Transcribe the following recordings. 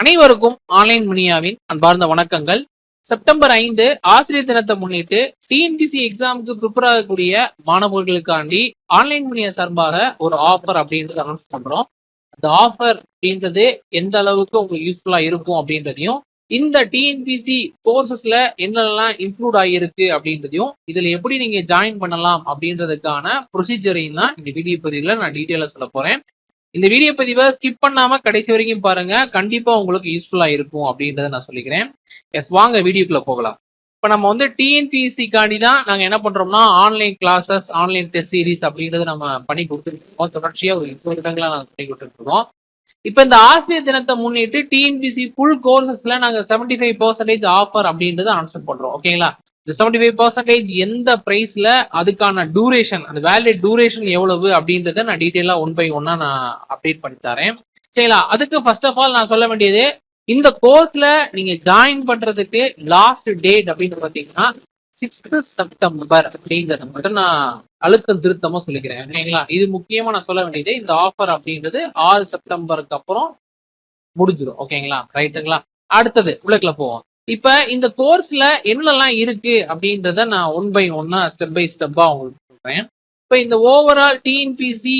அனைவருக்கும் ஆன்லைன் முனியாவின் அன்பார்ந்த வணக்கங்கள். செப்டம்பர் ஐந்து ஆசிரியர் தினத்தை முன்னிட்டு டிஎன்பிசி எக்ஸாமுக்கு ப்ரிப்பேர் ஆகக்கூடிய மாணவர்களுக்காண்டி ஆன்லைன் முனியா சார்பாக ஒரு ஆஃபர் அப்படின்றது அனௌன்ஸ் பண்றோம். அந்த ஆஃபர் அப்படின்றது எந்த அளவுக்கு உங்களுக்கு யூஸ்ஃபுல்லா இருக்கும் அப்படின்றதையும் இந்த டிஎன்பிசி கோர்சஸ்ல என்னெல்லாம் இன்க்ளூட் ஆகியிருக்கு அப்படின்றதையும் இதுல எப்படி நீங்க ஜாயின் பண்ணலாம் அப்படின்றதுக்கான ப்ரொசீஜரையும் தான் இந்த வீடியோ பதிவில் நான் டீட்டெயிலாக சொல்ல போறேன். இந்த வீடியோ பதிவை ஸ்கிப் பண்ணாம கடைசி வரைக்கும் பாருங்க. கண்டிப்பா உங்களுக்கு யூஸ்ஃபுல்லா இருக்கும் அப்படின்றத நான் சொல்லிக்கிறேன். எஸ் வாங்க வீடியோக்குள்ள போகலாம். இப்போ நம்ம வந்து டிஎன்பிஎஸ்சி காண்டி தான் நாங்க என்ன பண்றோம்னா online classes online test series அப்படின்றத நம்ம பண்ணி கொடுத்துருக்கோம் தொடர்ச்சியா ஒரு இருபது இடங்களாக நாங்க பண்ணி கொடுத்துருக்கோம் இப்போ இந்த ஆசிரியர் தினத்தை முன்னிட்டு டிஎன்பிசி ஃபுல் கோர்சஸ்ல நாங்க செவன்டி ஃபைவ் பர்சன்டேஜ் ஆஃபர் அப்படின்றத அனௌன்ஸ் பண்றோம். ஓகேங்களா இந்த செவன்டி ஃபைவ் பர்சன்டேஜ் எந்த ப்ரைஸ்ல அதுக்கான டூரேஷன் அந்த வேலிட் டூரேஷன் எவ்வளவு அப்படின்றத நான் டீட்டெயிலா ஒன் பை ஒன்னா நான் அப்டேட் பண்ணி தரேன். சரிங்களா? அதுக்கு ஃபர்ஸ்ட் ஆஃப் ஆல் நான் சொல்ல வேண்டியது இந்த கோர்ஸ்ல நீங்க ஜாயின் பண்றதுக்கு லாஸ்ட் டேட் அப்படின்னு பாத்தீங்கன்னா சிக்ஸ்த் செப்டம்பர் அப்படின்றத மட்டும் நான் அழுத்தம் திருத்தமா சொல்லிக்கிறேன். சரிங்களா? இது முக்கியமா நான் சொல்ல வேண்டியது இந்த ஆஃபர் அப்படின்றது ஆறு செப்டம்பருக்கு அப்புறம் முடிஞ்சிடும். ஓகேங்களா? ரைட்டுங்களா அடுத்தது உள்ளக்குள்ள போவோம். இப்ப இந்த கோர்ஸ்ல என்னெல்லாம் இருக்கு அப்படின்றத நான் ஒன் பை ஒன்னா ஸ்டெப் பை ஸ்டெப்பா உங்களுக்கு சொல்றேன். இப்ப இந்த ஓவரால் டிஎன்பிசி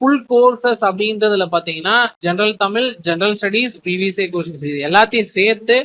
ஃபுல் கோர்சஸ் அப்படின்றதுல பாத்தீங்கன்னா ஜென்ரல் தமிழ் ஜென்ரல் ஸ்டடீஸ் பிவிசிஐ கொஸ்டின்ஸ் இது எல்லாத்தையும் சேர்த்து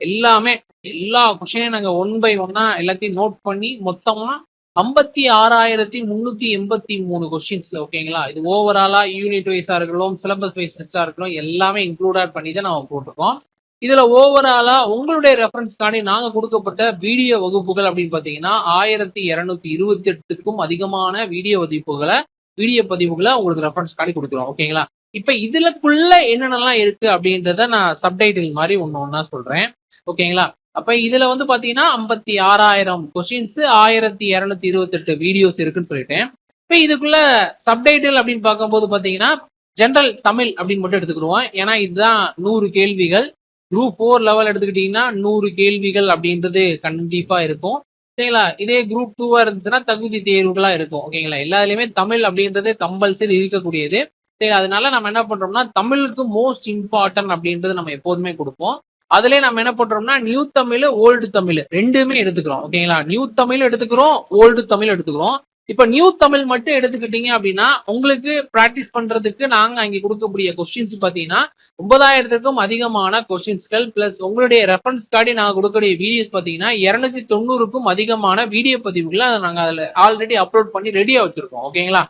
எல்லாமே எல்லா கொஸ்டினையும் நாங்க ஒன் பை ஒன்னா எல்லாத்தையும் நோட் பண்ணி மொத்தமா ஐம்பத்தி ஆறாயிரத்தி முன்னூத்தி எண்பத்தி மூணு கொஸ்டின்ஸ் ஓகேங்களா இது ஓவராலா யூனிட் வைஸா இருக்கட்டும் சிலபஸ் வைஸ் டெஸ்டா இருக்கட்டும் எல்லாமே இன்க்ளூட் பண்ணி தான் நம்ம போட்டிருக்கோம். இதுல ஓவராலா உங்களுடைய ரெஃபரன்ஸ்க்காண்டி நாங்க கொடுக்கப்பட்ட வீடியோ வகுப்புகள் அப்படின்னு பாத்தீங்கன்னா ஆயிரத்தி இருநூத்தி இருபத்தி எட்டுக்கும் அதிகமான வீடியோ வகுப்புகளை வீடியோ பதிவுகளை உங்களுக்கு ரெஃபரன்ஸ் காண்டி கொடுக்குறோம் ஓகேங்களா இப்ப இதுலக்குள்ள என்னென்னலாம் இருக்கு அப்படின்றத நான் சப்டைட்டில் மாதிரி ஒன்னு ஒன்னா சொல்றேன். ஓகேங்களா அப்ப இதுல வந்து பாத்தீங்கன்னா ஐம்பத்தி ஆறாயிரம் கொஸ்டின்ஸ் ஆயிரத்தி இருநூத்தி இருபத்தி எட்டு வீடியோஸ் இருக்குன்னு சொல்லிட்டேன். இப்ப இதுக்குள்ள சப்டைட்டில் அப்படின்னு பார்க்கும்போது பாத்தீங்கன்னா ஜென்ரல் தமிழ் அப்படின்னு மட்டும் எடுத்துக்கிடுவோம். ஏன்னா இதுதான் நூறு கேள்விகள். குரூப் ஃபோர் லெவல் எடுத்துக்கிட்டீங்கன்னா நூறு கேள்விகள் அப்படின்றது கண்டிப்பாக இருக்கும். சரிங்களா? இதே குரூப் டூவா இருந்துச்சுன்னா தகுதி தேர்வுகளாக இருக்கும். ஓகேங்களா? எல்லாத்துலேயுமே தமிழ் அப்படின்றது கம்பல்சரி இருக்கக்கூடியது. சரி அதனால நம்ம என்ன பண்றோம்னா தமிழுக்கு மோஸ்ட் இம்பார்ட்டன்ட் அப்படின்றது நம்ம எப்போதுமே கொடுப்போம். அதுலயே நம்ம என்ன பண்றோம்னா நியூ தமிழ் ஓல்டு தமிழ் ரெண்டுமே எடுத்துக்கிறோம். ஓகேங்களா? நியூ தமிழ் எடுத்துக்கிறோம் ஓல்டு தமிழ் எடுத்துக்கிறோம். இப்ப நியூ தமிழ் மட்டும் எடுத்துக்கிட்டீங்க அப்படின்னா உங்களுக்கு பிராக்டிஸ் பண்றதுக்கு நாங்க அங்க கொடுக்கக்கூடிய கொஸ்டின்ஸ் பாத்தீங்கன்னா ஒன்பதாயிரத்துக்கும் அதிகமான கொஸ்டின்ஸ்கள் பிளஸ் உங்களுடைய ரெஃபரன்ஸ் கார்டு நாங்க கொடுக்கக்கூடிய வீடியோஸ் பாத்தீங்கன்னா இருநூத்தி தொண்ணூறுக்கும் அதிகமான வீடியோ பதிவுகளை நாங்க அதுல ஆல்ரெடி அப்லோட் பண்ணி ரெடியா வச்சிருக்கோம். ஓகேங்களா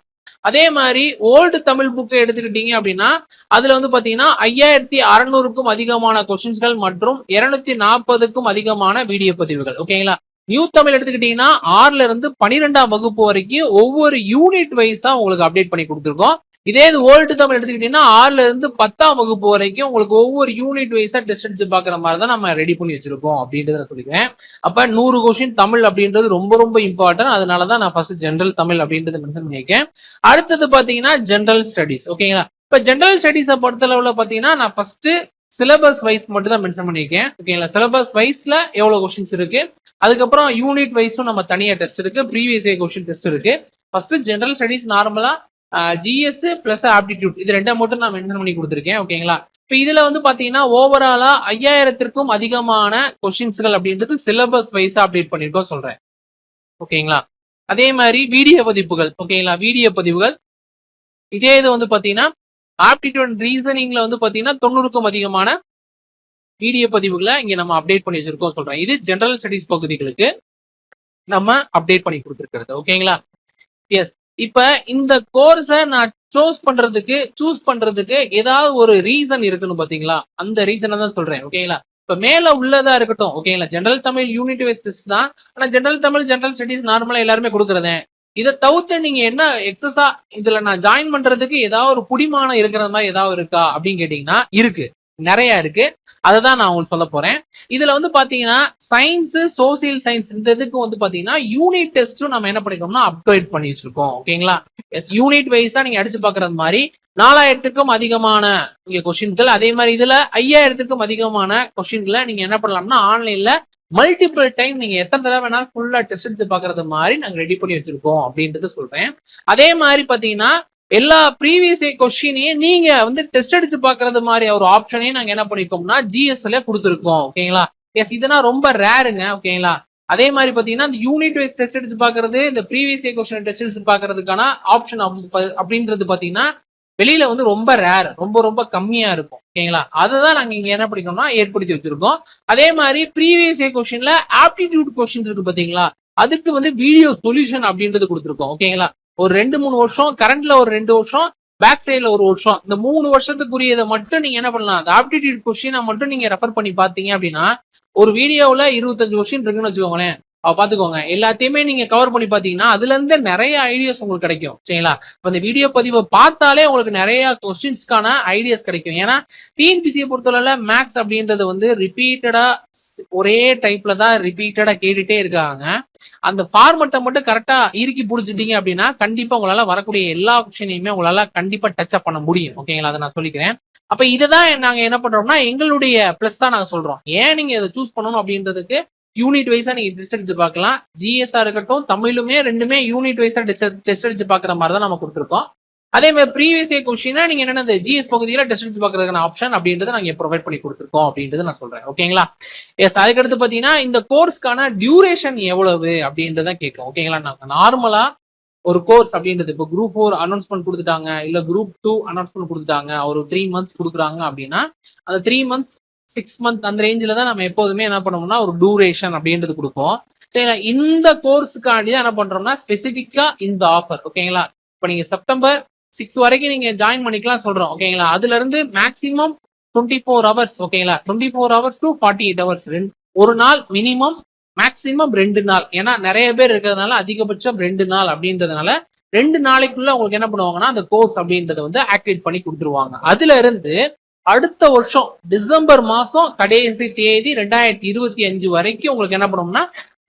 அதே மாதிரி ஓல்டு தமிழ் புக்கை எடுத்துக்கிட்டீங்க அப்படின்னா அதுல வந்து பாத்தீங்கன்னா ஐயாயிரத்தி அறுநூறுக்கும் அதிகமான கொஸ்டின்ஸ்கள் மற்றும் இருநூத்தி நாற்பதுக்கும் அதிகமான வீடியோ பதிவுகள். ஓகேங்களா நியூ தமிழ் எடுத்துக்கிட்டீங்கன்னா ஆறுல இருந்து பனிரெண்டாம் வகுப்பு வரைக்கும் ஒவ்வொரு யூனிட் வைஸா உங்களுக்கு அப்டேட் பண்ணி கொடுத்துருக்கோம். இதே இது ஓல்டு தமிழ் எடுத்துக்கிட்டீங்கன்னா ஆறுல இருந்து பத்தாம் வகுப்பு வரைக்கும் உங்களுக்கு ஒவ்வொரு யூனிட் வைஸா டெஸ்ட் அடிச்சு பாக்குற மாதிரி தான் நம்ம ரெடி பண்ணி வச்சிருக்கோம் அப்படின்றத சொல்லிக்கிறேன். அப்ப நூறு கொஸ்டின் தமிழ் அப்படின்றது ரொம்ப ரொம்ப இம்பார்ட்டன்ட் அதனாலதான் நான் ஃபர்ஸ்ட் ஜென்ரல் தமிழ் அப்படின்றத மென்ஷன் பண்ணியிருக்கேன். அடுத்தது பாத்தீங்கன்னா ஜென்ரல் ஸ்டடிஸ் ஓகேங்களா இப்ப ஜென்ரல் ஸ்டடிஸை பொறுத்தளவுல பாத்தீங்கன்னா நான் ஃபர்ஸ்ட் சிலபஸ் வைஸ் மட்டும் தான் மென்ஷன் பண்ணியிருக்கேன் ஓகேங்களா சிலபஸ் வைஸ்ல எவ்வளவு கொஸ்டின்ஸ் இருக்கு? அதுக்கப்புறம் யூனிட் வைஸும் நம்ம தனியா டெஸ்ட் இருக்கு. ப்ரீவியஸ் இயர் கொஸ்டின் டெஸ்ட் இருக்கு. ஃபர்ஸ்ட் ஜென்ரல் ஸ்டடிஸ் நார்மலா ஜிஎஸ் பிளஸ் ஆப்டிடியூட் இது ரெண்டை மட்டும் நான் மென்ஷன் பண்ணி கொடுத்துருக்கேன். ஓகேங்களா இப்போ இதுல வந்து பாத்தீங்கன்னா ஓவராலா ஐயாயிரத்திற்கும் அதிகமான கொஸ்டின்ஸ்கள் அப்படின்றது சிலபஸ் வைஸா அப்டேட் பண்ணிருக்கோம் சொல்றேன். ஓகேங்களா அதே மாதிரி வீடியோ பதிப்புகள். ஓகேங்களா வீடியோ பதிவுகள். இதே இது வந்து பாத்தீங்கன்னா ஆப்டிடியூட் ரீசனிங்ல வந்து பாத்தீங்கன்னா தொண்ணூறுக்கும் அதிகமான வீடியோ பதிவுகளை இங்க நம்ம அப்டேட் பண்ணி வச்சிருக்கோம் சொல்றேன். இது ஜெனரல் ஸ்டடிஸ் பகுதிகளுக்கு நம்ம அப்டேட் பண்ணி கொடுத்துருக்கிறது. ஓகேங்களா எஸ் இப்ப இந்த கோர்ஸை நான் சூஸ் பண்றதுக்கு சூஸ் பண்றதுக்கு ஏதாவது ஒரு ரீசன் இருக்குன்னு பாத்தீங்களா? அந்த ரீசனை தான் சொல்றேன். ஓகேங்களா இப்ப மேல உள்ளதா இருக்கட்டும். ஓகேங்களா general Tamil unit wise test தான். ஆனா ஜெனரல் தமிழ் ஜெனரல் ஸ்டடிஸ் நார்மலா எல்லாருமே கொடுக்குறதே. இதை தவிர்த்து நீங்க என்ன எக்ஸஸா இதுல நான் ஜாயின் பண்றதுக்கு ஏதாவது ஒரு புடிமானம் இருக்கிற மாதிரி ஏதாவது இருக்கா அப்படின்னு கேட்டீங்கன்னா இருக்கு. நிறைய இருக்கு. அதை தான் நான் உங்களுக்கு சொல்ல போறேன். இதுல வந்து பாத்தீங்கன்னா சயின்ஸ் சோசியல் சயின்ஸ் இந்த இதுக்கு வந்து பாத்தீங்கன்னா யூனிட் டெஸ்ட்டும் நம்ம என்ன பண்ணிக்கோம்னா அப்கிரேட் பண்ணி வச்சிருக்கோம். ஓகேங்களா எஸ் யூனிட் வைஸா நீங்க அடிச்சு பாக்குறது மாதிரி நாலாயிரத்துக்கும் அதிகமான இங்க கொஸ்டின்கள் அதே மாதிரி இதுல ஐயாயிரத்துக்கும் அதிகமான கொஸ்டின்களை நீங்க என்ன பண்ணலாம்னா ஆன்லைன்ல மல்டிபிள் டைம் நீங்க எத்தனை தடவை வேணாலும் ஃபுல்லா டெஸ்ட் எடுத்து பாக்குறது மாதிரி நாங்க ரெடி பண்ணி வச்சிருக்கோம் அப்படின்றது சொல்றேன். அதே மாதிரி பாத்தீங்கன்னா எல்லா ப்ரீவியஸ் கொஸ்டினையும் நீங்க வந்து டெஸ்ட் அடிச்சு பாக்குறது மாதிரி ஒரு ஆப்ஷனையும் நாங்க என்ன பண்ணிருக்கோம்னா ஜிஎஸ்ல கொடுத்துருக்கோம் ஓகேங்களா? எஸ் இதெல்லாம் ரொம்ப ரேருங்க ஓகேங்களா? அதே மாதிரி பாத்தீங்கன்னா இந்த யூனிட் வைஸ் டெஸ்ட் அடிச்சு பாக்குறது இந்த ப்ரீவியஸ் கொஸ்டின் டெஸ்ட் அடிச்சு பாக்குறதுக்கான ஆப்ஷன் அப்படின்றது பாத்தீங்கன்னா வெளியில வந்து ரொம்ப ரேர் ரொம்ப ரொம்ப கம்மியா இருக்கும் ஓகேங்களா? அதை தான் நாங்க இங்க என்ன பண்ணிக்கணும்னா ஏற்படுத்தி வச்சிருக்கோம். அதே மாதிரி ப்ரீவியஸ் கொஸ்டின்ல ஆப்டிடியூட் கொஸ்டின் இருக்கு பாத்தீங்களா அதுக்கு வந்து வீடியோ சொல்யூஷன் அப்படின்றது கொடுத்துருக்கோம் ஓகேங்களா? ஒரு ரெண்டு மூணு வருஷம் கரண்ட்ல ஒரு ரெண்டு வருஷம் பேக் சைட்ல ஒரு வருஷம். இந்த மூணு வருஷத்துக்குரியதை மட்டும் நீங்க என்ன பண்ணலாம்? அந்த ஆப்டிடியூட் கொஸ்டினை மட்டும் நீங்க ரெஃபர் பண்ணி பாத்தீங்க அப்படின்னா ஒரு வீடியோவில் இருபத்தஞ்சு கொஸ்டின் இருக்குன்னு வச்சுக்கோங்களேன். பாத்துக்கோங்க. எல்லாத்தையுமே நீங்க கவர் பண்ணி பாத்தீங்கன்னா அதுல இருந்து நிறைய ஐடியாஸ் உங்களுக்கு கிடைக்கும். சரிங்களா? இப்ப இந்த வீடியோ பதிவை பார்த்தாலே உங்களுக்கு நிறைய கொஸ்டின்ஸ்க்கான ஐடியாஸ் கிடைக்கும். ஏன்னா டிஎன்பிசியை பொறுத்தவரை மேக்ஸ் அப்படின்றது வந்து ரிப்பீட்டடா ஒரே டைப்ல தான் ரிப்பீட்டடா கேட்டுட்டே இருக்காங்க. அந்த ஃபார்மெட்டை மட்டும் கரெக்டா இறுக்கி பிடிச்சிட்டீங்க அப்படின்னா கண்டிப்பா உங்களால வரக்கூடிய எல்லா ஆப்ஷனையுமே உங்களால கண்டிப்பா டச் அப் பண்ண முடியும். ஓகேங்களா அதை நான் சொல்லிக்கிறேன். அப்ப இதுதான் நாங்க என்ன பண்றோம்னா எங்களுடைய பிளஸ் தான் நாங்க சொல்றோம். ஏன் நீங்க இதை சூஸ் பண்ணணும் அப்படின்றதுக்கு யூனிட் வைஸா நீங்க டெஸ்ட் அடிச்சு பார்க்கலாம். ஜிஎஸ்ஆ இருக்கட்டும் தமிழுமே ரெண்டுமே யூனிட் வைஸா டெஸ்ட் அடிச்சு பாக்குற மாதிரி தான் நம்ம கொடுத்துருக்கோம். அதே மாதிரி ப்ரீவியஸ் இயர் கொஸ்டினா நீங்க என்னென்ன ஜிஎஸ் பகுதியில டெஸ்ட் அடிச்சு பாக்குறதுக்கான ஆப்ஷன் அப்படின்றத நாங்க ப்ரொவைட் பண்ணி கொடுத்துருக்கோம் அப்படின்றத நான் சொல்றேன். ஓகேங்களா எஸ் அதுக்கடுத்து பாத்தீங்கன்னா இந்த கோர்ஸ்க்கான டியூரேஷன் எவ்வளவு அப்படின்றத கேட்கும் ஓகேங்களா நாங்க நார்மலா ஒரு கோர்ஸ் அப்படின்றது இப்போ குரூப் ஃபோர் அனௌன்ஸ்மெண்ட் கொடுத்துட்டாங்க இல்ல குரூப் டூ அனௌன்ஸ்மெண்ட் கொடுத்துட்டாங்க ஒரு த்ரீ மந்த்ஸ் கொடுக்குறாங்க அப்படின்னா அந்த த்ரீ மந்த்ஸ் சிக்ஸ் மந்த் அந்த ரேஞ்சில் தான் நம்ம எப்போதுமே என்ன பண்ணுவோம்னா ஒரு டூரேஷன் அப்படின்றது கொடுப்போம். சரி இந்த கோர்ஸுக்காண்டி தான் என்ன பண்ணுறோம்னா ஸ்பெசிஃபிக்காக இந்த ஆஃபர் ஓகேங்களா? இப்போ நீங்கள் செப்டம்பர் சிக்ஸ் வரைக்கும் நீங்கள் ஜாயின் பண்ணிக்கலாம் சொல்கிறோம் ஓகேங்களா? அதுலேருந்து மேக்ஸிமம் டுவெண்ட்டி ஃபோர் ஹவர்ஸ் ஓகேங்களா? Twenty four hours to forty eight hours ஒரு நாள் மினிமம் மேக்ஸிமம் ரெண்டு நாள். ஏன்னா நிறைய பேர் இருக்கிறதுனால அதிகபட்சம் ரெண்டு நாள் அப்படின்றதுனால ரெண்டு நாளைக்குள்ள உங்களுக்கு என்ன பண்ணுவாங்கன்னா அந்த கோர்ஸ் அப்படின்றத வந்து ஆக்டிவேட் பண்ணி கொடுத்துருவாங்க. அதுல இருந்து அடுத்த வருஷம் டிசம்பர் மாசம் கடைசி தேதி ரெண்டாயிரத்தி இருபத்தி அஞ்சு வரைக்கும் உங்களுக்கு என்ன பண்ணோம்னா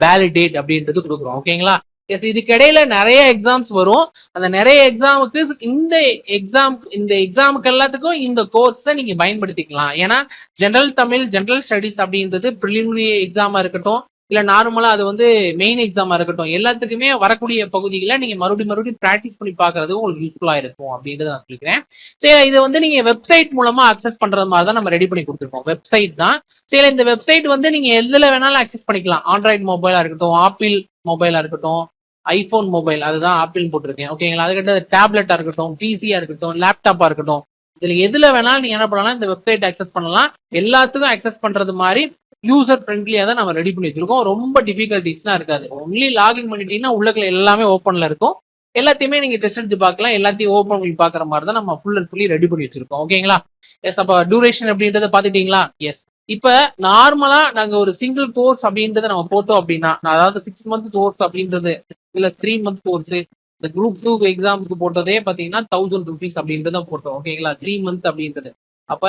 வேலிடேட் அப்படின்றது கொடுக்குறோம். ஓகேங்களா எஸ் இதுக்கிடையில நிறைய எக்ஸாம்ஸ் வரும். அந்த நிறைய எக்ஸாமுக்கு இந்த எக்ஸாம் இந்த எக்ஸாமுக்கு எல்லாத்துக்கும் இந்த கோர்ஸை நீங்க பயன்படுத்திக்கலாம். ஏன்னா ஜென்ரல் தமிழ் ஜென்ரல் ஸ்டடிஸ் அப்படின்றது ப்ரிலிமினரி எக்ஸாமா இருக்கட்டும் இல்ல நார்மலா அது வந்து மெயின் எக்ஸாமா இருக்கட்டும். எல்லாத்துக்குமே வரக்கூடிய பகுதிகளை நீங்க மறுபடியும் மறுபடியும் பிராக்டிஸ் பண்ணி பாக்குறது உங்களுக்கு யூஸ்ஃபுல்லா இருக்கும் அப்படின்றத நான் சொல்லிக்கிறேன். சரி இது வந்து நீங்க வெப்சைட் மூலமா அக்சஸ் பண்றது மாதிரி தான் நம்ம ரெடி பண்ணி கொடுத்துருக்கோம். வெப்சைட் தான். சரி இந்த வெப்சைட் வந்து நீங்க எதுல வேணாலும் அக்சஸ் பண்ணிக்கலாம். ஆண்ட்ராய்டு மொபைலா இருக்கட்டும் ஆப்பிள் மொபைலா இருக்கட்டும் ஐபோன் மொபைல் அதுதான் ஆப்பிள் போட்டிருக்கேன். ஓகேங்களா அதுக்கிட்ட டேப்லெட்டா இருக்கட்டும் பிசியா இருக்கட்டும் லேப்டாப்பா இருக்கட்டும். இதுல எதுல வேணாலும் நீங்க என்ன பண்ணலாம்? இந்த வெப்சைட் அக்சஸ் பண்ணலாம். எல்லாத்துக்கும் அக்சஸ் பண்றது மாதிரி யூசர் ஃப்ரெண்ட்லியாக தான் நம்ம ரெடி பண்ணி வச்சிருக்கோம். ரொம்ப டிஃபிகல்டிஸ்லாம் இருக்காது. ஒன்லி லாகின் பண்ணிட்டீங்கன்னா உள்ளக்கில் எல்லாமே ஓப்பனில் இருக்கும். எல்லாத்தையுமே நீங்கள் டெஸ்ட் அடிச்சு பார்க்கலாம். எல்லாத்தையும் ஓப்பன் பண்ணி பார்க்குற மாதிரி தான் நம்ம ஃபுல் அண்ட் ஃபுல்லி ரெடி பண்ணி வச்சிருக்கோம். ஓகேங்களா எஸ் அப்போ டூரேஷன் அப்படின்றத பார்த்துட்டீங்களா? எஸ் இப்போ நார்மலாக நாங்கள் ஒரு சிங்கிள் கோர்ஸ் அப்படின்றத நம்ம போட்டோம் அப்படின்னா அதாவது சிக்ஸ் மந்த் கோர்ஸ் அப்படின்றது இல்லை த்ரீ மந்த் கோர்ஸ் இந்த குரூப் டூ எக்ஸாமுக்கு போட்டதே பார்த்தீங்கன்னா தௌசண்ட் ருபீஸ் அப்படின்றத போட்டோம். ஓகேங்களா த்ரீ மந்த் அப்படின்றது. அப்ப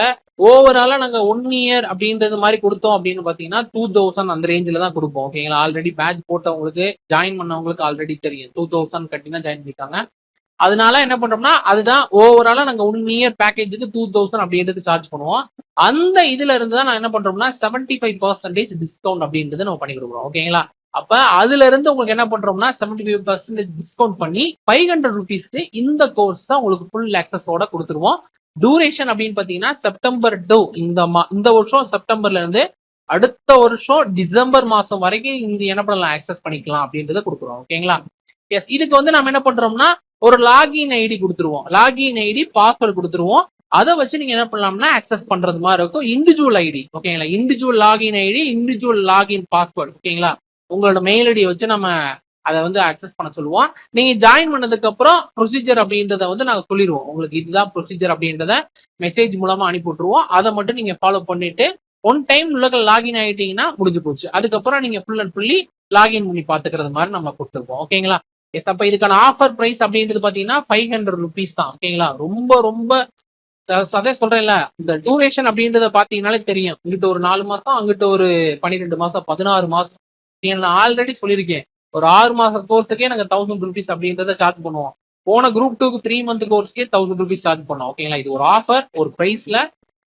ஓவராலா நாங்க ஒன் இயர் அப்படின்றது மாதிரி கொடுத்தோம் அப்படின்னு பாத்தீங்கன்னா டூ தௌசண்ட் அந்த ரேஞ்சில தான் கொடுப்போம். ஓகேங்களா ஆல்ரெடி பேட்ச் போட்டவங்களுக்கு ஜாயின் பண்ணவங்களுக்கு ஆல்ரெடி தெரியும். டூ தௌசண்ட் கட்டி தான் ஜாயின் பண்ணிருக்காங்க அதனால என்ன பண்றோம்னா அதுதான் ஓவராலா நாங்க ஒன் இயர் பேக்கேஜுக்கு டூ தௌசண்ட் அப்படின்றது சார்ஜ் பண்ணுவோம். அந்த இதுல இருந்து தான் நான் என்ன பண்றோம்னா செவன்டி ஃபைவ் பர்சன்டேஜ் டிஸ்கவுண்ட் அப்படின்றது நம்ம பண்ணி கொடுக்குறோம். ஓகேங்களா அப்ப அதுல இருந்து உங்களுக்கு என்ன பண்றோம்னா செவன்டி ஃபைவ் பர்சன்டேஜ் டிஸ்கவுண்ட் பண்ணி ஃபைவ் ஹண்ட்ரட் ருபீஸ்க்கு இந்த கோர்ஸ் தான் உங்களுக்கு ஃபுல் ஆக்சஸோட கொடுத்துருவோம். டூரேஷன் அப்படின்னு பாத்தீங்கன்னா செப்டம்பர் டூ இந்த மா இந்த வருஷம் செப்டம்பர்ல இருந்து அடுத்த வருஷம் டிசம்பர் மாசம் வரைக்கும் இந்த என்ன பண்ணலாம் ஆக்சஸ் பண்ணிக்கலாம் அப்படின்றத கொடுக்குறோம். ஓகேங்களா எஸ் இதுக்கு வந்து நம்ம என்ன பண்றோம்னா ஒரு லாகின் ஐடி கொடுத்துருவோம். லாகின் ஐடி பாஸ்வேர்டு கொடுத்துருவோம். அதை வச்சு நீங்க என்ன பண்ணலாம்னா ஆக்சஸ் பண்றது மாதிரி இருக்கும். இண்டிவிஜுவல் ஐடி ஓகேங்களா individual login ID individual login password ஓகேங்களா உங்களோட மெயில் ஐடியை வச்சு நம்ம அதை வந்து அக்சஸ் பண்ண சொல்லுவோம். நீங்க ஜாயின் பண்ணதுக்கு அப்புறம் ப்ரொசீஜர் அப்படின்றத வந்து நாங்க சொல்லிடுவோம். உங்களுக்கு இதுதான் ப்ரொசீஜர் அப்படின்றத மெசேஜ் மூலமா அனுப்பி விட்டுருவோம் அதை மட்டும் நீங்க ஃபாலோ பண்ணிட்டு ஒன் டைம் உள்ள லாகின் ஆயிட்டீங்கன்னா முடிஞ்சு போச்சு. அதுக்கப்புறம் நீங்க ஃபுல் அண்ட் ஃபுல்லி லாகின் பண்ணி பாத்துக்கிறது மாதிரி நம்ம கொடுத்துருப்போம். ஓகேங்களா எஸ் அப்ப இதுக்கான ஆஃபர் பிரைஸ் அப்படின்றது பாத்தீங்கன்னா ஃபைவ் ஹண்ட்ரட் ருபீஸ் தான். ஓகேங்களா ரொம்ப ரொம்ப அதே சொல்றேன்ல இந்த டூரேஷன் அப்படின்றத பாத்தீங்கன்னாலே தெரியும். இங்கிட்ட ஒரு நாலு மாசம் அங்கிட்ட ஒரு பன்னிரெண்டு மாசம் பதினாறு மாசம். நான் ஆல்ரெடி சொல்லியிருக்கேன். ஒரு ஆறு மாச கோர்ஸுக்கே நாங்கள் தௌசண்ட் ருபீஸ் அப்படின்றத சார்ஜ் பண்ணுவோம். போன குரூப் டூக்கு த்ரீ மந்த் கோர்ஸ்க்கே தௌசண்ட் ருபீஸ் சார்ஜ் பண்ணோம். ஓகேங்களா இது ஒரு ஆஃபர் ஒரு ப்ரைஸ்ல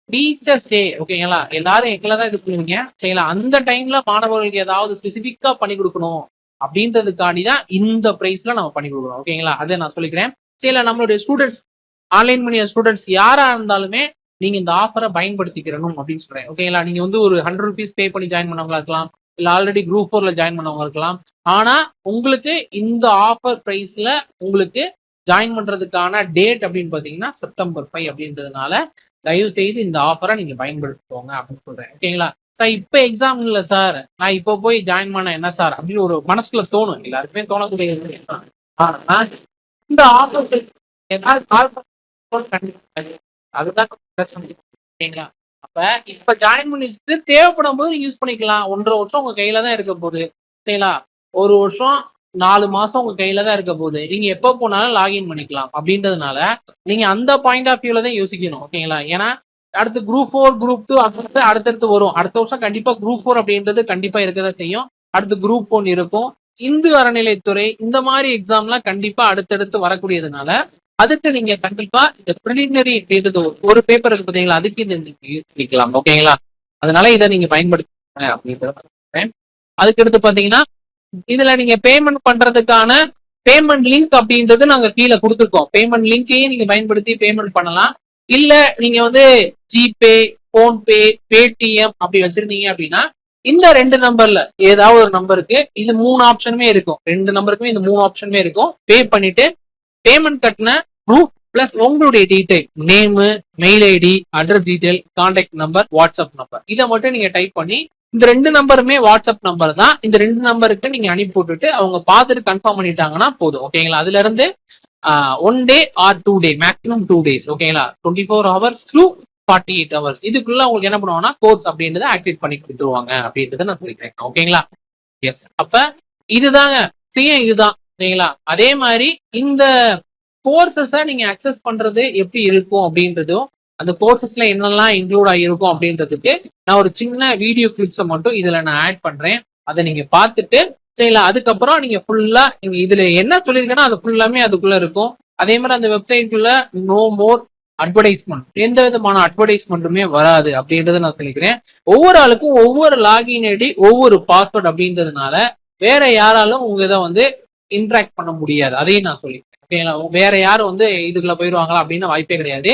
டீச்சர்ஸ் டே ஓகேங்களா எல்லாரும் எங்களை தான் இது பண்ணுவீங்க. சரிங்களா? அந்த டைம்ல மாணவர்களுக்கு ஏதாவது ஸ்பெசிபிக்கா பண்ணி கொடுக்கணும் அப்படின்றதுக்காண்டி தான் இந்த ப்ரைஸ்ல நம்ம பண்ணி கொடுக்குறோம் ஓகேங்களா அதை நான் சொல்லிக்கிறேன். சரி நம்மளுடைய ஸ்டூடெண்ட்ஸ் ஆன்லைன் பண்ணிய ஸ்டூடெண்ட்ஸ் யாரா இருந்தாலுமே நீங்க இந்த ஆஃபரை பயன்படுத்திக்கிறணும் அப்படின்னு சொல்றேன். ஓகேங்களா நீங்க வந்து ஒரு ஹண்ட்ரட் ருபீஸ் பே பண்ணி ஜாயின் பண்ணவங்களா இருக்கலாம். இல்ல ஆல்ரெடி குரூப் ஃபோர்ல ஜாயின் பண்ணவங்க இருக்கலாம். ஆனா உங்களுக்கு இந்த ஆஃபர் பிரைஸ்ல உங்களுக்கு ஜாயின் பண்றதுக்கான டேட் அப்படின்னு பாத்தீங்கன்னா செப்டம்பர் ஃபைவ் அப்படின்றதுனால தயவு செய்து இந்த ஆஃபரை நீங்க பயன்படுத்திக்கோங்க அப்படின்னு சொல்றேன். ஓகேங்களா சார் இப்ப எக்ஸாம் இல்ல சார் நான் இப்போ போய் ஜாயின் பண்ண என்ன சார் அப்படின்னு ஒரு மனசுக்குள்ள தோணும். எல்லாருக்குமே தோணக்கூடிய இந்த ஆஃபர் அதுதான் பிரச்சனை ஓகேங்களா அப்ப இப்ப ஜாயின் பண்ணி வச்சுட்டு தேவைப்படும் போது யூஸ் பண்ணிக்கலாம். ஒன்றரை வருஷம் உங்க கையில தான் இருக்க போகுது. சரிங்களா? ஒரு வருஷம் நாலு மாசம் உங்க கையில தான் இருக்க போகுது. நீங்க எப்போ போனாலும் லாகின் பண்ணிக்கலாம். அப்படின்றதுனால நீங்க அந்த பாயிண்ட் ஆஃப் வியூல தான் யோசிக்கணும். ஓகேங்களா? ஏன்னா அடுத்து குரூப் ஃபோர் குரூப் டூ அடுத்து அடுத்தடுத்து வரும். அடுத்த வருஷம் கண்டிப்பா குரூப் ஃபோர் அப்படின்றது கண்டிப்பா இருக்கதான் செய்யும். அடுத்து குரூப் ஒன் இருக்கும். இந்து அறநிலைத்துறை இந்த மாதிரி எக்ஸாம்லாம் கண்டிப்பா அடுத்தடுத்து வரக்கூடியதுனால அதுக்கு நீங்க கண்டிப்பா இந்த ப்ரிலிமினரி அப்படின்றது ஒரு- பேப்பர் இருக்கு பார்த்தீங்களா அதுக்கு இந்த யூஸ் பண்ணிக்கலாம் ஓகேங்களா அதனால இதை நீங்க பயன்படுத்துங்க அப்படின்றத அதுக்கு அடுத்து பாத்தீங்கன்னா இதுல நீங்க பேமெண்ட் பண்றதுக்கான பேமெண்ட் லிங்க் அப்படின்றது நாங்க கீழே கொடுத்துருக்கோம். பேமெண்ட் லிங்கையும் நீங்க பயன்படுத்தி பேமெண்ட் பண்ணலாம். இல்ல நீங்க வந்து ஜிபே போன்பே பேடிஎம் அப்படி வச்சிருந்தீங்க அப்படின்னா இந்த ரெண்டு நம்பர்ல ஏதாவது ஒரு நம்பருக்கு இது மூணு ஆப்ஷனுமே இருக்கும். ரெண்டு நம்பருக்குமே இந்த மூணு ஆப்ஷனுமே இருக்கும். பே பண்ணிட்டு பேமெண்ட் கட்டின ப்ரூஃப் பிளஸ் உங்களுடைய detail name mail ID address detail contact number WhatsApp number இதை மட்டும் நீங்க டைப் பண்ணி இந்த ரெண்டு நம்பருமே வாட்ஸ்அப் நம்பர் தான். இந்த ரெண்டு நம்பருக்கு நீங்க அனுப்பி விட்டுட்டு அவங்க பார்த்துட்டு கன்ஃபார்ம் பண்ணிட்டாங்கன்னா போதும். ஓகேங்களா அதுல இருந்து one day or two day maximum two days ஓகேங்களா twenty four hours to forty eight hours இதுக்குள்ள உங்களுக்கு என்ன பண்ணுவாங்கன்னா கோர்ஸ் அப்படின்றத ஆக்டிவேட் பண்ணி கொடுத்துருவாங்க அப்படின்றத நான் சொல்லிக்கிறேன். ஓகேங்களா எஸ் அப்ப இதுதாங்க. செய்ய இதுதான். சரிங்களா அதே மாதிரி இந்த கோர்சஸை நீங்க அக்சஸ் பண்றது எப்படி இருக்கும் அப்படின்றதும் அந்த கோர்சஸ்ல என்னெல்லாம் இன்க்ளூட் ஆகிருக்கும் அப்படின்றதுக்கு நான் ஒரு சின்ன வீடியோ கிளிப்ஸை மட்டும் இதுல நான் ஆட் பண்றேன். அதை நீங்க பார்த்துட்டு சரிங்களா? அதுக்கப்புறம் நீங்க ஃபுல்லா நீங்க இதுல என்ன சொல்லியிருக்கேன்னா அது ஃபுல்லாமே அதுக்குள்ள இருக்கும். அதே மாதிரி அந்த வெப்சைட்குள்ள நோ மோர் அட்வர்டைஸ்மெண்ட் எந்த விதமான அட்வர்டைஸ்மெண்ட்டுமே வராது அப்படின்றத நான் சொல்லிக்கிறேன். ஒவ்வொரு ஆளுக்கும் ஒவ்வொரு லாகின் ஐடி ஒவ்வொரு பாஸ்வேர்ட் அப்படின்றதுனால வேற யாராலும் உங்க இதை வந்து இன்ட்ராக்ட் பண்ண முடியாது. அதையும் நான் சொல்லி ஓகேங்களா வேற யாரும் வந்து இதுக்குள்ள போயிடுவாங்களா அப்படின்னு வாய்ப்பே கிடையாது.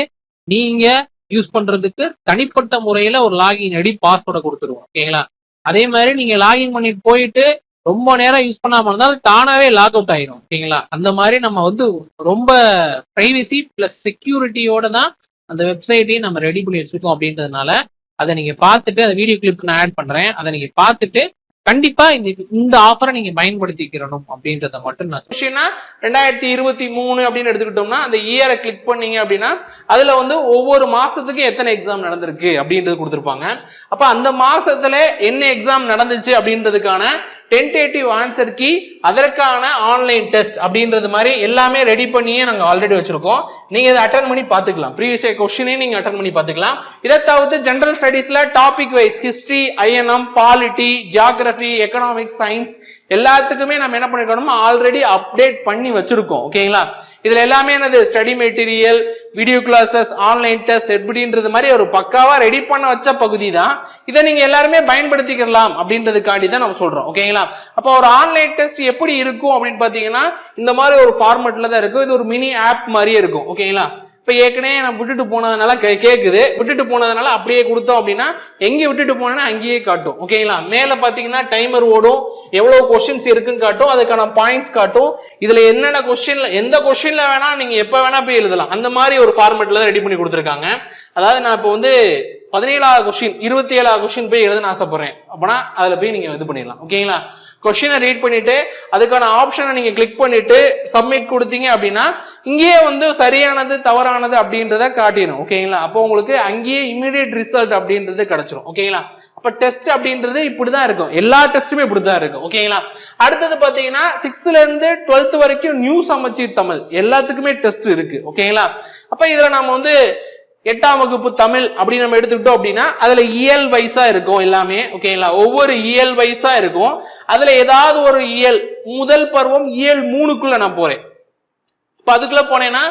நீங்க யூஸ் பண்றதுக்கு தனிப்பட்ட முறையில ஒரு லாகின் ஐடி பாஸ்வேர்டை கொடுத்துருவோம். ஓகேங்களா அதே மாதிரி நீங்க லாகின் பண்ணிட்டு போயிட்டு ரொம்ப நேரம் யூஸ் பண்ணாம இருந்தாலும் தானாவே லாக் அவுட் ஆயிரும். ஓகேங்களா அந்த மாதிரி நம்ம வந்து ரொம்ப பிரைவசி பிளஸ் செக்யூரிட்டியோட தான் அந்த வெப்சைட்டையும் நம்ம ரெடி பண்ணி வச்சிருக்கோம் அப்படின்றதுனால அதை நீங்க பார்த்துட்டு அந்த வீடியோ கிளிப் நான் ஆட் பண்றேன். அதை நீங்க பார்த்துட்டு கண்டிப்பா இந்த இந்த ஆஃபரை நீங்க பயன்படுத்திக்கிறணும் அப்படின்றத மட்டும் நான் விஷயம்னா ரெண்டாயிரத்தி இருபத்தி மூணு அப்படின்னு எடுத்துக்கிட்டோம்னா அந்த இயரை கிளிக் பண்ணீங்க அப்படின்னா அதுல வந்து ஒவ்வொரு மாசத்துக்கு எத்தனை எக்ஸாம் நடந்திருக்கு அப்படின்றது கொடுத்துருப்பாங்க. அப்ப அந்த மாசத்துல என்ன எக்ஸாம் நடந்துச்சு அப்படின்றதுக்கான டென்டேட்டிவ் ஆன்சர் கீ அதற்கான ஆன்லைன் டெஸ்ட் அப்படின்றது மாதிரி எல்லாமே ரெடி பண்ணியே நாங்கள் ஆல்ரெடி வச்சிருக்கோம். நீங்க இதை அட்டன் பண்ணி பார்த்துக்கலாம். ப்ரீவியஸ் கொஸ்டினே நீங்க அட்டன் பண்ணி பார்த்துக்கலாம். இதை தவிர்த்து general ஸ்டடீஸ்ல topic wise history INM polity geography economics science எல்லாத்துக்குமே நம்ம என்ன பண்ணிக்கணுமோ ஆல்ரெடி அப்டேட் பண்ணி வச்சிருக்கோம். ஓகேங்களா இதுல எல்லாமே என்னது? Study material video classes online test எப்படின்றது மாதிரி ஒரு பக்காவா ரெடி பண்ண வச்ச பகுதி தான் இதை நீங்க எல்லாருமே பயன்படுத்திக்கலாம் அப்படின்றதுக்காண்டி தான் நம்ம சொல்றோம். ஓகேங்களா அப்போ ஒரு ஆன்லைன் டெஸ்ட் எப்படி இருக்கும் அப்படின்னு பாத்தீங்கன்னா இந்த மாதிரி ஒரு ஃபார்மெட்ல தான் இருக்கும். இது ஒரு மினி ஆப் மாதிரியே இருக்கும். ஓகேங்களா இப்போ ஏற்கனவே நான் விட்டுட்டு போனதுனால கே- கேட்குது விட்டுட்டு போனதுனால அப்படியே கொடுத்தோம் அப்படின்னா எங்கே விட்டுட்டு போனேன்னா அங்கேயே காட்டும். ஓகேங்களா? மேலே பார்த்தீங்கன்னா டைமர் ஓடும். எவ்வளோ கொஷின்ஸ் இருக்குன்னு காட்டும். அதுக்கான பாயிண்ட்ஸ் காட்டும். இதில் என்னென்ன கொஸ்டின்ல எந்த கொஸ்டின்ல வேணால் நீங்கள் எப்போ வேணால் போய் எழுதலாம். அந்த மாதிரி ஒரு ஃபார்மெட்டில் தான் ரெடி பண்ணி கொடுத்துருக்காங்க. அதாவது நான் இப்போ வந்து பதினேழாவது கொஸ்டின் இருபத்தி ஏழாவது கொஸ்டின் போய் எழுத ஆசைப்படுறேன். அப்படின்னா அதில் போய் நீங்கள் இது பண்ணிடலாம். ஓகேங்களா? கொஸ்டினை ரீட் பண்ணிட்டு அதுக்கான ஆப்ஷனை நீங்கள் கிளிக் பண்ணிட்டு சப்மிட் கொடுத்தீங்க அப்படின்னா இங்கேயே வந்து சரியானது தவறானது அப்படின்றத காட்டிடும் ஓகேங்களா? அப்போ உங்களுக்கு அங்கேயே இமீடியட் ரிசல்ட் அப்படின்றது கிடைச்சிரும் ஓகேங்களா? அப்ப டெஸ்ட் அப்படின்றது இப்படிதான் இருக்கும். எல்லா டெஸ்ட்டுமே இப்படிதான் இருக்கும் ஓகேங்களா? அடுத்தது பாத்தீங்கன்னா சிக்ஸ்த்ல இருந்து டுவெல்த் வரைக்கும் நியூ சமச்சீர் தமிழ். எல்லாத்துக்குமே டெஸ்ட் இருக்கு ஓகேங்களா? அப்ப இதுல நம்ம வந்து எட்டாம் வகுப்பு தமிழ் அப்படின்னு நம்ம எடுத்துக்கிட்டோம் அப்படின்னா அதுல இயல் வயசா இருக்கும் எல்லாமே ஓகேங்களா? ஒவ்வொரு இயல் வயசா இருக்கும். அதுல ஏதாவது ஒரு இயல் முதல் பருவம் இயல் மூணுக்குள்ள நான் போறேன். இப்போ அதுக்குள்ள போனேன்னா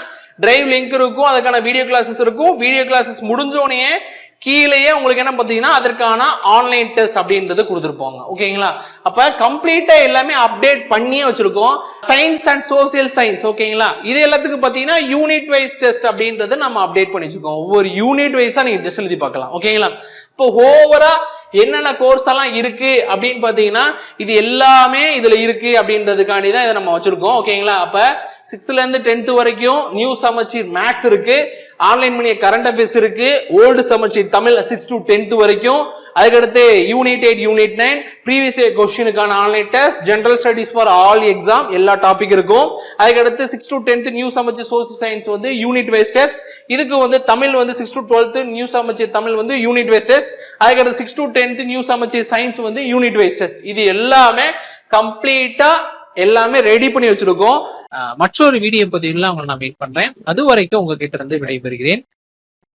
டிரைவ் லிங்க் இருக்கும் அதுக்கான வீடியோ கிளாஸஸ் இருக்கும். வீடியோ கிளாஸஸ் முடிஞ்சோடனே கீழேயே உங்களுக்கு என்ன பார்த்தீங்கன்னா அதற்கான ஆன்லைன் டெஸ்ட் அப்படின்றது கொடுத்துருப்பாங்க. ஓகேங்களா அப்போ கம்ப்ளீட்டாக எல்லாமே அப்டேட் பண்ணியே வச்சிருக்கோம். சயின்ஸ் அண்ட் சோசியல் சயின்ஸ் ஓகேங்களா இது எல்லாத்துக்கும் பார்த்தீங்கன்னா யூனிட் வைஸ் டெஸ்ட் அப்படின்றத நம்ம அப்டேட் பண்ணி வச்சிருக்கோம். ஒவ்வொரு யூனிட் வைஸாக நீங்கள் டெஸ்ட் எழுதி பார்க்கலாம். ஓகேங்களா இப்போ ஓவரா என்னென்ன கோர்ஸ் எல்லாம் இருக்கு அப்படின்னு பார்த்தீங்கன்னா இது எல்லாமே இதுல இருக்கு அப்படின்றதுக்காண்டி தான் இதை நம்ம வச்சிருக்கோம். ஓகேங்களா அப்போ சிக்ஸ்த்ல இருந்து வரைக்கும் நியூ சமச்சீர் மேக்ஸ் இருக்கு. ஆன்லைன் பண்ணிய கரண்ட் அஃபேர்ஸ் இருக்கு. ஓல்டு சமச்சீர் தமிழ் சிக்ஸ் டு டென்த் வரைக்கும். அதுக்கடுத்து unit eight unit nine previous year கொஸ்டினுக்கான online test general studies for all exam எல்லா டாபிக் இருக்கும். அதுக்கடுத்து six to tenth new Samacheer social science வந்து யூனிட் வைஸ் டெஸ்ட் இதுக்கு வந்து தமிழ் வந்து six to twelfth new Samacheer Tamil வந்து யூனிட் வைஸ் டெஸ்ட் அதுக்கடுத்து six to tenth new Samacheer science வந்து யூனிட் வைஸ் டெஸ்ட் இது எல்லாமே கம்ப்ளீட்டா எல்லாமே ரெடி பண்ணி வச்சிருக்கோம். மற்றொரு வீடியோ பதிவில் உங்களை நான் மீட் பண்றேன். அது வரைக்கும் உங்ககிட்ட இருந்து விடைபெறுகிறேன்.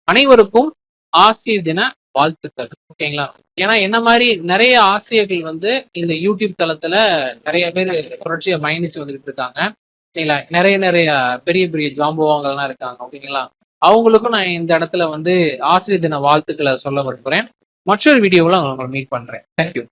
அனைவருக்கும் ஆசிரியர் தின வாழ்த்துக்கள். ஓகேங்களா? ஏன்னா என்ன மாதிரி நிறைய ஆசிரியர்கள் வந்து இந்த யூடியூப் தளத்துல நிறைய பேர் புரட்சியை பயணிச்சு வந்துட்டு இருக்காங்க. ஓகேங்களா நிறைய நிறைய பெரிய பெரிய ஜாம்புவாங்கலாம் இருக்காங்க. ஓகேங்களா? அவங்களுக்கும் நான் இந்த இடத்துல வந்து ஆசிரியர் தின வாழ்த்துக்களை சொல்ல விரும்புறேன். மற்றொரு வீடியோவில் உங்களை மீட் பண்றேன். தேங்க்யூ